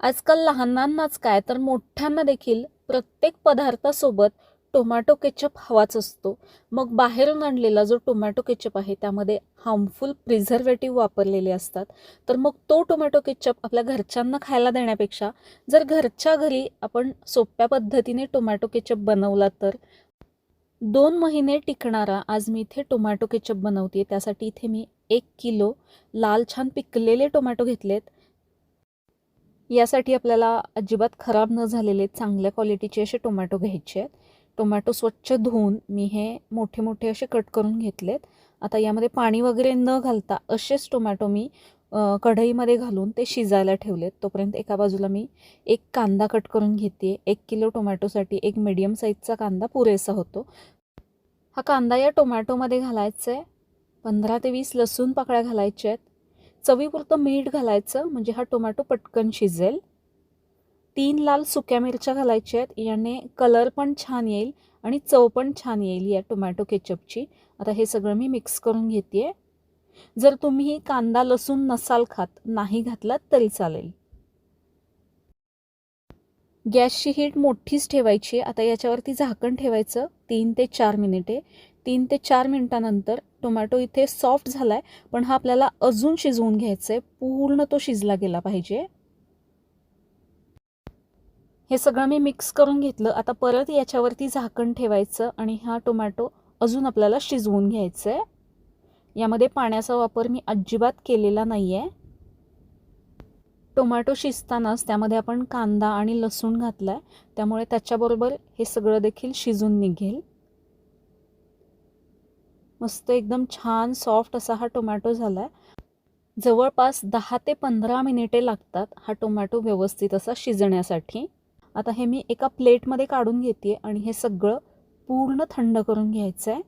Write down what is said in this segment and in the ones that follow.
आजकाल लहानांनाच काय तर मोठ्यांना देखील प्रत्येक पदार्थासोबत टोमॅटो केचप हवाच असतो. मग बाहेरून आणलेला जो टोमॅटो केचप आहे त्यामध्ये हार्मफुल प्रिझर्वेटिव्ह वापरलेले असतात. तर मग तो टोमॅटो केचप आपल्या घरच्यांना खायला देण्यापेक्षा जर घरच्या घरी आपण सोप्या पद्धतीने टोमॅटो केचप बनवला तर दोन महिने टिकणारा आज मी इथे टोमॅटो केचप बनवते त्यासाठी इथे मी एक किलो लाल छान पिकलेले टोमॅटो घेतलेत. यासाठी आपल्याला अजिबात खराब न झालेले चांगल्या क्वालिटीचे असे टोमॅटो घ्यायचे आहेत. टोमॅटो स्वच्छ धुवून मी हे मोठे मोठे असे कट करून घेतलेत. आता यामध्ये पाणी वगैरे न घालता असेच टोमॅटो मी कढईमध्ये घालून ते शिजायला ठेवलेत. तोपर्यंत एका बाजूला मी एक कांदा कट करून घेते एक किलो टोमॅटोसाठी एक मिडियम साईजचा कांदा पुरेसा होतो. हा कांदा या टोमॅटोमध्ये घालायचा आहे. पंधरा ते वीस लसूण पाकळ्या घालायच्या आहेत. चवीपुरतं मीठ घालायचं म्हणजे हा टोमॅटो पटकन शिजेल. तीन लाल सुक्या मिरच्या घालायच्या आहेत याने कलर पण छान येईल आणि चव पण छान येईल या टोमॅटो केचपची आता हे सगळं मी मिक्स करून घेते जर तुम्ही कांदा लसूण नसाल खात नाही घातलात तरी चालेल. गॅसची हीट मोठीच ठेवायची आता याच्यावरती झाकण ठेवायचं तीन ते चार मिनिटे तीन ते चार मिनटानंतर टोमॅटो इथे सॉफ्ट झाला आहे पण हा आपल्याला अजून शिजवून घ्यायचा आहे पूर्ण तो शिजला गेला पाहिजे. हे सगळं मी मिक्स करून घेतलं. आता परत याच्यावरती झाकण ठेवायचं आणि हा टोमॅटो अजून आपल्याला शिजवून घ्यायचं आहे यामध्ये पाण्याचा वापर मी अजिबात केलेला नाही आहे टोमॅटो शिजतानाच त्यामध्ये आपण कांदा आणि लसूण घातला आहे त्यामुळे त्याच्याबरोबर हे सगळं देखील शिजून निघेल. मस्त एकदम छान सॉफ्ट असा हा टोमॅटो झाला आहे जवळपास दहा ते पंधरा मिनिटे लागतात हा टोमॅटो व्यवस्थित असा शिजण्यासाठी. आता हे मी एका प्लेटमध्ये काढून घेते आणि हे सगळं पूर्ण थंड करून घ्यायचं आहे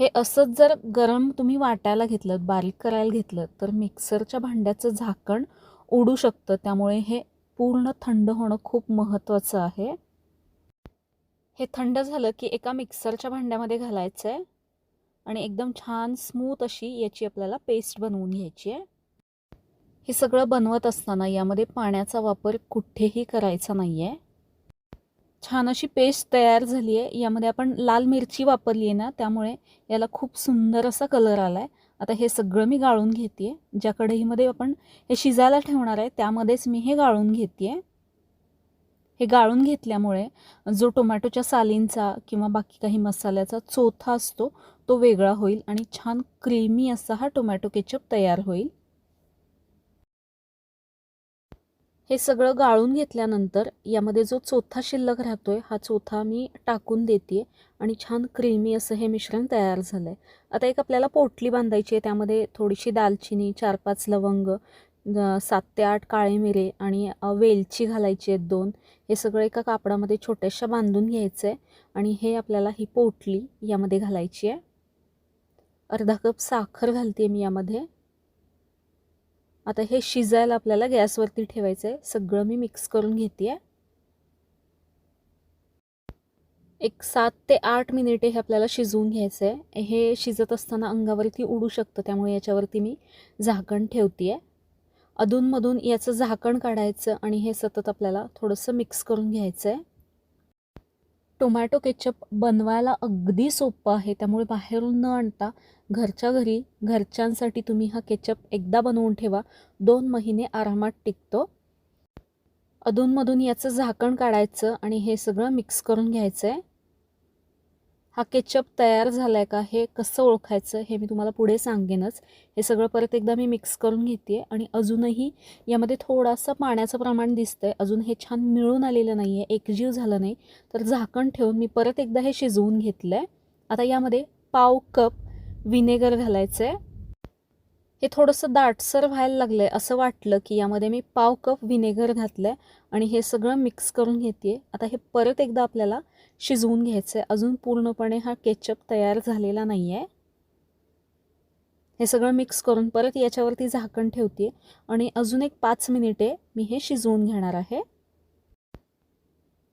हे असंच जर गरम तुम्ही वाटायला घेतलं बारीक करायला घेतलं तर मिक्सरच्या भांड्याचं झाकण उडू शकतं. त्यामुळे हे पूर्ण थंड होणं खूप महत्त्वाचं आहे. हे थंड झालं की एका मिक्सरच्या भांड्यामध्ये घालायचं आहे आणि एकदम छान स्मूथ अशी याची आपल्याला पेस्ट बनवून घ्यायची आहे. हे सगळं बनवत असताना यामध्ये पाण्याचा वापर कुठेही करायचा नाही आहे छान अशी पेस्ट तयार झाली आहे. यामध्ये आपण लाल मिरची वापरली आहे ना त्यामुळे याला खूप सुंदर असा कलर आला आहे आता हे सगळं मी गाळून घेते आहे ज्या कढईमध्ये आपण हे शिजायला ठेवणार आहे त्यामध्येच मी हे गाळून घेते आहे हे गाळून घेतल्यामुळे जो टोमॅटोच्या सालींचा किंवा बाकी काही मसाल्याचा चोथा असतो तो वेगळा होईल आणि छान क्रीमी असा हा टोमॅटो केचप तयार होईल. हे सगळं गाळून घेतल्यानंतर यामध्ये जो चोथा शिल्लक राहतोय हा चोथा मी टाकून देते आणि छान क्रीमी असं हे मिश्रण तयार झालं आहे आता एक आपल्याला पोटली बांधायची आहे त्यामध्ये थोडीशी दालचिनी चार पाच लवंग सात ते आठ काळे मिरे आणि वेलची घालायची आहेत दोन. हे सगळं एका कापडामध्ये छोट्याशा बांधून घ्यायचं आहे आणि हे आपल्याला ही पोटली यामध्ये घालायची आहे. अर्धा कप साखर घालते मी यामध्ये. आता हे शिजायला आपल्याला गॅसवरती ठेवायचं आहे सगळं मी मिक्स करून घेते आहे एक सात ते आठ मिनिटे हे आपल्याला शिजवून घ्यायचं आहे हे शिजत असताना अंगावरती उडू शकतं त्यामुळे याच्यावरती मी झाकण ठेवते आहे अधूनमधून याचं झाकण काढायचं आणि हे सतत आपल्याला थोडंसं मिक्स करून घ्यायचं आहे टोमॅटो केचप बनवायला अगदी सोपं आहे त्यामुळे बाहेरून न आणता घरच्या घरी घरच्यांसाठी तुम्ही हा केचप एकदा बनवून ठेवा दोन महिने आरामात टिकतो. अधूनमधून याचं झाकण काढायचं आणि हे सगळं मिक्स करून घ्यायचं आहे हा केचप तयार झाला आहे का? हे कसं ओळखायचं हे मी तुम्हाला पुढे सांगेनच. हे सगळं परत एकदा मी मिक्स करून घेते आहे आणि अजूनही यामध्ये थोडासा पाण्याचं प्रमाण दिसतं आहे अजून हे छान मिळून आलेलं नाही आहे एकजीव झालं नाही. तर झाकण ठेवून मी परत एकदा हे शिजवून घेतलं आहे आता यामध्ये पाव कप विनेगर घालायचं आहे हे थोडंसं दाटसर व्हायला लागलं आहे असं वाटलं की यामध्ये मी पाव कप विनेगर घातलं आहे आणि हे सगळं मिक्स करून घेते आता हे परत एकदा आपल्याला शिजवून घ्यायचं आहे अजून पूर्णपणे हा केचप तयार झालेला नाही आहे हे सगळं मिक्स करून परत याच्यावरती झाकण ठेवते आणि अजून एक पाच मिनिटे मी हे शिजवून घेणार आहे.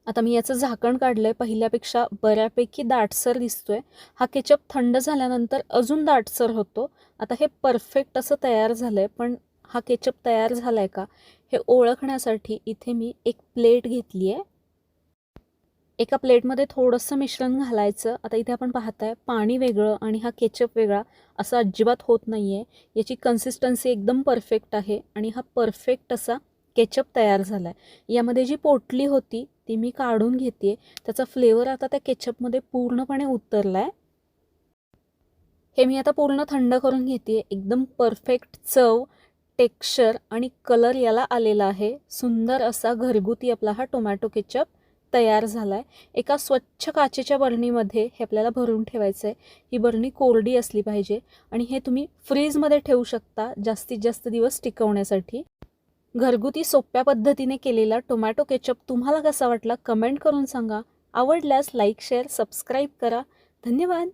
आता मी याचं झाकण काढलं आहे पहिल्यापेक्षा बऱ्यापैकी दाटसर दिसतोय. हा केचप थंड झाल्यानंतर अजून दाटसर होतो. आता हे परफेक्ट असं तयार झालं आहे पण हा केचप तयार झाला आहे का हे ओळखण्यासाठी इथे मी एक प्लेट घेतली आहे एका प्लेटमध्ये थोडंसं मिश्रण घालायचं. आता इथे आपण पाहताय पाणी वेगळं आणि हा केचप वेगळा असं अजिबात होत नाही आहे याची कन्सिस्टन्सी एकदम परफेक्ट आहे आणि हा परफेक्ट असा केचप तयार झाला आहे यामध्ये जी पोटली होती ती मी काढून घेते त्याचा फ्लेवर आता त्या केचपमध्ये पूर्णपणे उतरला आहे हे मी आता पूर्ण थंड करून घेते एकदम परफेक्ट चव टेक्स्चर आणि कलर याला आलेला आहे. सुंदर असा घरगुती आपला हा टोमॅटो केचप. तयार झाला आहे एका स्वच्छ काचेच्या बरणीमध्ये हे आपल्याला भरून ठेवायचं आहे ही बरणी कोरडी असली पाहिजे आणि हे तुम्ही फ्रीजमध्ये ठेवू शकता जास्तीत जास्त दिवस टिकवण्यासाठी. घरगुती सोप्या पद्धतीने केलेला टोमॅटो केचप तुम्हाला कसा वाटला कमेंट करून सांगा. आवडल्यास लाईक शेअर सबस्क्राईब करा. धन्यवाद.